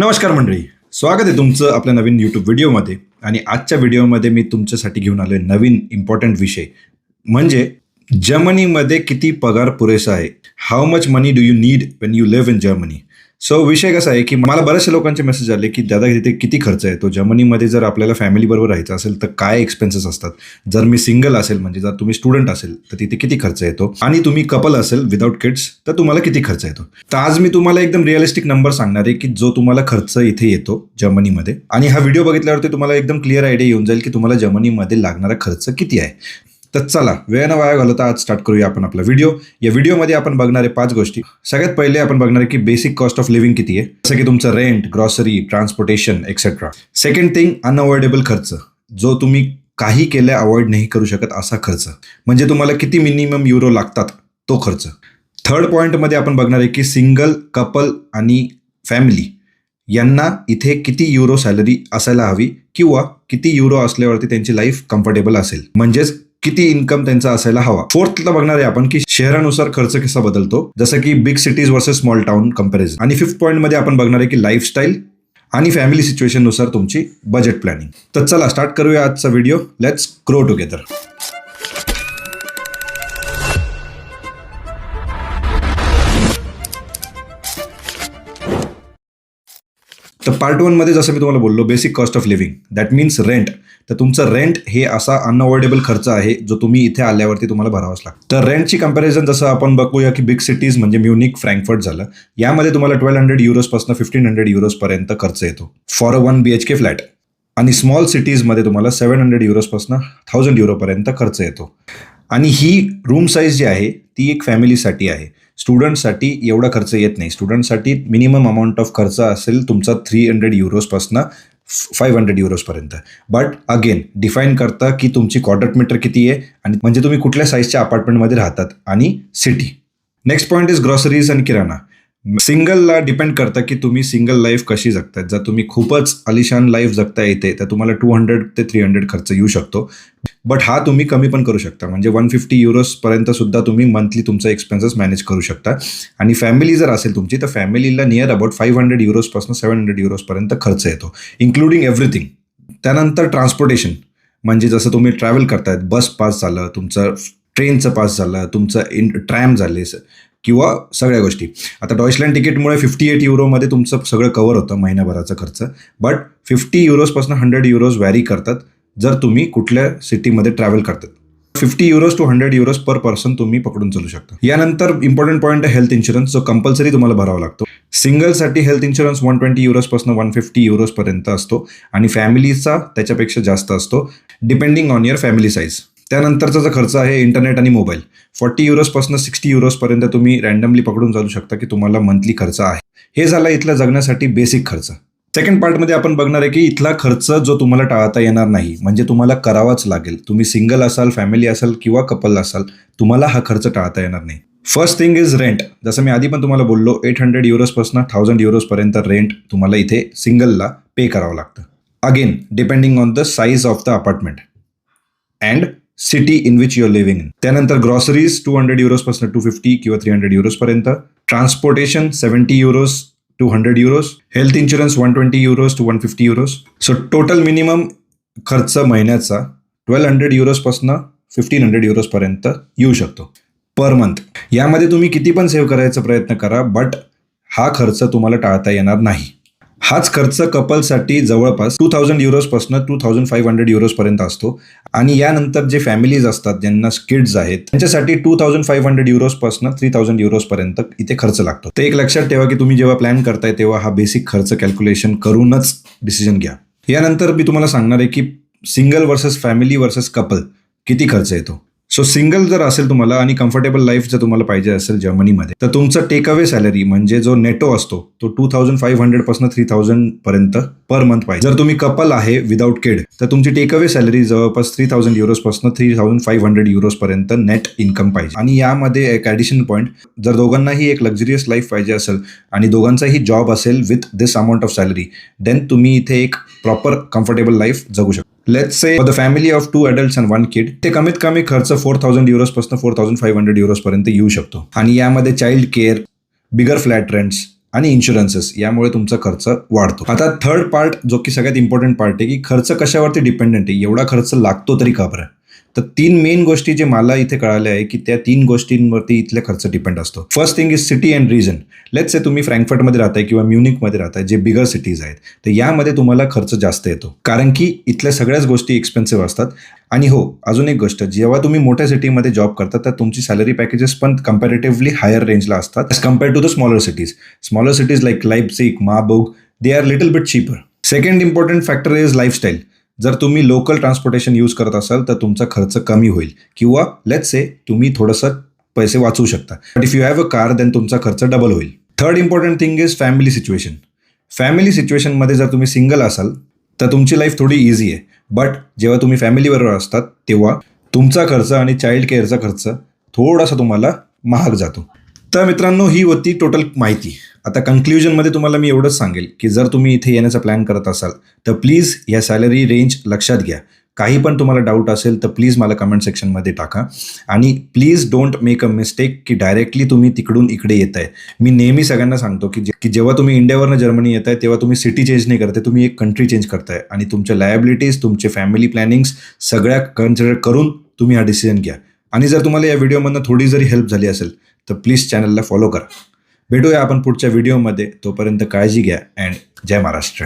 नमस्कार मंडळी. स्वागत आहे तुमचं आपल्या नवीन यूट्यूब व्हिडिओमध्ये. आणि आजच्या व्हिडिओमध्ये मी तुमच्यासाठी घेऊन आलो नवीन इम्पॉर्टंट विषय. म्हणजे जर्मनीमध्ये किती पगार पुरेसा आहे? How much money do you need when you live in Germany so विषय कसा आहे की मला बऱ्याचशा लोकांचे मेसेज आले की दादा तिथे किती खर्च येतो जर्मनीमध्ये जर आपल्याला फॅमिलीबरोबर राहायचं असेल तर काय एक्सपेन्सेस असतात? जर मी सिंगल असेल म्हणजे जर तुम्ही स्टुडंट असेल तर तिथे किती खर्च येतो? आणि तुम्ही कपल असेल विदाउट किड्स तर तुम्हाला किती खर्च येतो? तर आज मी तुम्हाला एकदम रिअलिस्टिक नंबर सांगणार आहे की जो तुम्हाला खर्च इथे येतो जर्मनीमध्ये आणि हा व्हिडिओ बघितल्यावरती तुम्हाला एकदम क्लिअर आयडिया येऊन जाईल की तुम्हाला जर्मनीमध्ये लागणारा खर्च किती आहे. तर चला वेळ न वाया घालवता आज स्टार्ट करूया आपण आपला व्हिडिओ या व्हिडिओमध्ये आपण बघणारे पाच गोष्टी. सगळ्यात पहिले आपण बघणार आहे की बेसिक कॉस्ट ऑफ लिव्हिंग किती आहे. जसं की तुमचं rent grocery transportation etcetera second thing unavoidable खर्च. जो तुम्ही काही केल्या अवॉइड नाही करू शकत असा खर्च. म्हणजे तुम्हाला किती मिनिमम युरो लागतात तो खर्च. थर्ड पॉईंटमध्ये आपण बघणार आहे की सिंगल कपल आणि फॅमिली यांना इथे किती युरो सॅलरी असायला हवी किंवा किती युरो असल्यावरती त्यांची लाईफ कम्फर्टेबल असेल. म्हणजेच किती इन्कम त्यांचा असायला हवा. फोर्थला बघणार आहे आपण की शहरानुसार खर्च कसा बदलतो. जसं की big cities versus small town comparison आणि फिफ्थ पॉईंटमध्ये आपण बघणार आहे की लाईफस्टाईल आणि फॅमिली सिच्युएशननुसार तुमची बजेट प्लॅनिंग तर चला स्टार्ट करूया आजचा व्हिडिओ लेट्स ग्रो टुगेदर तर पार्ट वनमध्ये जसं मी तुम्हाला बोललो basic cost of living that means rent तर तुमचं रेंट हे असा अनअवॉइडेबल खर्च आहे जो तुम्ही इथे आल्यावरती तुम्हाला भरावाच लागतो. तर रेंटची कंपॅरिझन जसं आपण बघूया की बिग सिटीज म्हणजे म्युनिक फ्रँकफर्ट झालं. यामध्ये तुम्हाला ट्वेल्व हंड्रेड युरोजपासून फिफ्टीन हंड्रेड युरोजपर्यंत खर्च येतो. For a one B H K flat आणि स्मॉल सिटीजमध्ये तुम्हाला सेवन हंड्रेड युरोजपासून थाउजंड युरोपर्यंत खर्च येतो. आणि ही रूम साईज जी आहे ती एक फॅमिलीसाठी आहे. स्टुडंटसाठी एवढा खर्च येत नाही. स्टुडंटसाठी मिनिमम अमाऊंट ऑफ खर्च असेल तुमचा थ्री हंड्रेड युरोजपासनं फाईव्ह हंड्रेड युरोजपर्यंत बट अगेन डिफाईन करता की तुमची क्वाड्रेट मीटर किती आहे आणि म्हणजे तुम्ही कुठल्या साईजच्या अपार्टमेंटमध्ये राहतात आणि city next point is groceries आणि किराणा. सिंगलला डिपेंड करतं की तुम्ही सिंगल लाईफ कशी जगताय. जर तुम्ही खूपच अलिशान लाईफ जगता येते तर तुम्हाला टू हंड्रेड ते थ्री हंड्रेड खर्च येऊ शकतो. बट हा तुम्ही कमी पण करू शकता. म्हणजे वन फिफ्टी युरोसपर्यंत सुद्धा तुम्ही मंथली तुमचा एक्सपेन्सेस मॅनेज करू शकता. आणि फॅमिली जर असेल तुमची तर फॅमिलीला नियर अबाउट फाईव्ह हंड्रेड युरोसपासून सेवन हंड्रेड युरोसपर्यंत खर्च येतो. इन्क्लुडिंग एव्हरीथिंग त्यानंतर ट्रान्सपोर्टेशन म्हणजे जसं तुम्ही ट्रॅव्हल करतायत बस पास झालं तुमचं ट्रेनचं पास झालं तुमचं इन ट्रॅम झाले किंवा सगळ्या गोष्टी. आता डॉइचलँड तिकीटमुळे फिफ्टी एट युरोमध्ये तुमचं सगळं कवर होतं महिन्याभराचा खर्च. बट फिफ्टी युरोजपासून हंड्रेड युरोज व्हॅरी करतात. जर तुम्ही कुठल्या सिटीमध्ये ट्रॅव्हल करतात. Fifty euros to hundred euros per person तुम्ही पकडून चालू शकता. यानंतर इम्पॉर्टंट पॉईंट आहे हेल्थ इन्शुरन्स जो कंपल्सरी तुम्हाला भरावा लागतो. सिंगलसाठी हेल्थ इन्शुरन्स वन ट्वेंटी युरोजपासून वन फिफ्टी युरोजपर्यंत असतो. आणि फॅमिलीचा त्याच्यापेक्षा जास्त असतो. Depending on your family size त्यानंतरचा जो खर्च आहे इंटरनेट आणि मोबाईल फॉर्टी युरोजपासून सिक्स्टी युरोजपर्यंत तुम्ही रँडमली पकडून चालू शकता की तुम्हाला मंथली खर्च आहे. हे झाला इथला जगण्यासाठी बेसिक खर्च. सेकंड पार्टमध्ये आपण बघणार आहे की इथला खर्च जो तुम्हाला टाळता येणार नाही म्हणजे तुम्हाला करावाच लागेल. तुम्ही सिंगल असाल फॅमिली असाल किंवा कपल असाल तुम्हाला हा खर्च टाळता येणार नाही. फर्स्ट थिंग इज रेंट जसं मी आधी पण तुम्हाला बोललो एट हंड्रेड युरोजपासून थाउजंड युरोजपर्यंत रेंट तुम्हाला इथे सिंगलला पे करावं लागतं. Again depending on the size of the apartment and city in which your living in त्यानंतर ग्रॉसरीज टू हंड्रेड युरोजपासून टू फिफ्टी किंवा three hundred युरोजपर्यंत transportation seventy euros to hundred Health health insurance one twenty euros to one fifty minimum so total minimum खर्च महिन्याचा twelve hundred युरोजपासनं fifteen hundred युरोजपर्यंत येऊ शकतो. Per month यामध्ये तुम्ही किती पण सेव्ह करायचा प्रयत्न करा बट हा खर्च तुम्हाला टाळता येणार नाही. हाच खर्च कपलसाठी जवळपास टू थाउजंड युरोजपासून टू थाउजंड फाईव्ह हंड्रेड युरोजपर्यंत असतो. आणि यानंतर जे फॅमिलीज असतात ज्यांना किड्स आहेत त्यांच्यासाठी टू थाउजंड फाईव्ह हंड्रेड युरोजपासून थ्री थाउजंड युरोजपर्यंत इथे खर्च लागतो. तर एक लक्षात ठेवा की तुम्ही जेव्हा प्लॅन करताय तेव्हा हा बेसिक खर्च कॅल्क्युलेशन करूनच डिसिजन घ्या. यानंतर मी तुम्हाला सांगणार आहे की single versus family versus couple किती खर्च येतो. सो सिंगल जर असेल तुम्हाला आणि कम्फर्टेबल लाईफ जर तुम्हाला पाहिजे असेल जर्मनीमध्ये तर तुमचं टेक अवे सॅलरी म्हणजे जो नेटो असतो तो टू थाउजंड फाईव्ह हंड्रेडपासून थ्री थाउजंड पर्यंत पर मंथ पाहिजे. जर तुम्ही कपल आहे विदाउट किड तर तुमची टेक अवे सॅलरी जवळपास three thousand युरोजपासून three thousand five hundred euros पर्यंत नेट इन्कम पाहिजे. आणि यामध्ये एक ॲडिशनल पॉईंट जर दोघांनाही एक लक्झरियस लाईफ पाहिजे असेल आणि दोघांचाही जॉब असेल with this amount of salary then तुम्ही इथे एक प्रॉपर कम्फर्टेबल लाईफ जगू शकता. Let's say the family of two adults and one kid ते कमीत कमी खर्च फोर थाउजंड युरोजपासून फोर थाउजंड फाईव्ह हंड्रेड युरोजपर्यंत येऊ शकतो. आणि यामध्ये child care bigger flat rents आणि इन्शुरन्सेस यामुळे तुमचा खर्च वाढतो. आता थर्ड पार्ट जो की सगळ्यात इम्पॉर्टंट पार्ट आहे की खर्च कशावरती डिपेंडंट आहे? एवढा खर्च लागतो तरी का बरं? तर तीन मेन गोष्टी जे मला इथे कळाल्या आहे की त्या तीन गोष्टींवरती इथले खर्च डिपेंड असतो. First thing is city and region let's say तुम्ही फ्रँकफर्टमध्ये राहताय किंवा म्युनिकमध्ये राहताय जे बिगर सिटीज आहेत तर यामध्ये तुम्हाला खर्च जास्त येतो. कारण की इथल्या सगळ्याच गोष्टी एक्सपेन्सिव्ह असतात. आणि हो अजून एक गोष्ट जेव्हा तुम्ही मोठ्या सिटीमध्ये जॉब करता तर तुमची सॅलरी पॅकेजेस पण कम्पॅरेटिव्हली हायर रेंजला असतात as compare to the smaller cities smaller cities like Leipzig Magdeburg they are little bit cheaper second important factor is lifestyle जर तुम्ही लोकल ट्रान्सपोर्टेशन यूज करत असाल तर तुमचा खर्च कमी होईल. किंवा लेट्स से तुम्ही थोडंसं पैसे वाचवू शकता. But if you have a car then तुमचा खर्च डबल होईल. Third important thing is family situation family सिच्युएशनमध्ये जर तुम्ही सिंगल असाल तर तुमची लाईफ थोडी इझी आहे. बट जेव्हा तुम्ही फॅमिलीबरोबर असतात तेव्हा तुमचा खर्च आणि चाइल्ड केअरचा खर्च थोडासा तुम्हाला महाग जातो. तर मित्रांनो ही होती टोटल माहिती. आता कन्क्ल्युजनमध्ये तुम्हाला मी एवढंच सांगेल की जर तुम्ही इथे येण्याचा प्लॅन करत असाल तर प्लीज या सॅलरी रेंज लक्षात घ्या. काही पण तुम्हाला डाऊट असेल तर प्लीज मला कमेंट सेक्शनमध्ये टाका. आणि please don't make a mistake की डायरेक्टली तुम्ही तिकडून इकडे येत आहे मी नेहमी सगळ्यांना सांगतो की जे- की जेव्हा तुम्ही इंडियावरनं जर्मनी येत आहे तेव्हा तुम्ही सिटी चेंज नाही करताय तुम्ही एक कंट्री चेंज करताय. आणि तुमच्या लायबिलिटीज तुमचे फॅमिली प्लॅनिंग्स सगळ्या कन्सिडर करून तुम्ही हा डिसिजन घ्या. आणि जर तुम्हाला या व्हिडिओमधनं थोडी जरी हेल्प झाली असेल तर प्लीज चॅनलला फॉलो करा. भेटूया आपण पुढच्या व्हिडिओमध्ये तोपर्यंत काळजी घ्या अँड जय महाराष्ट्र.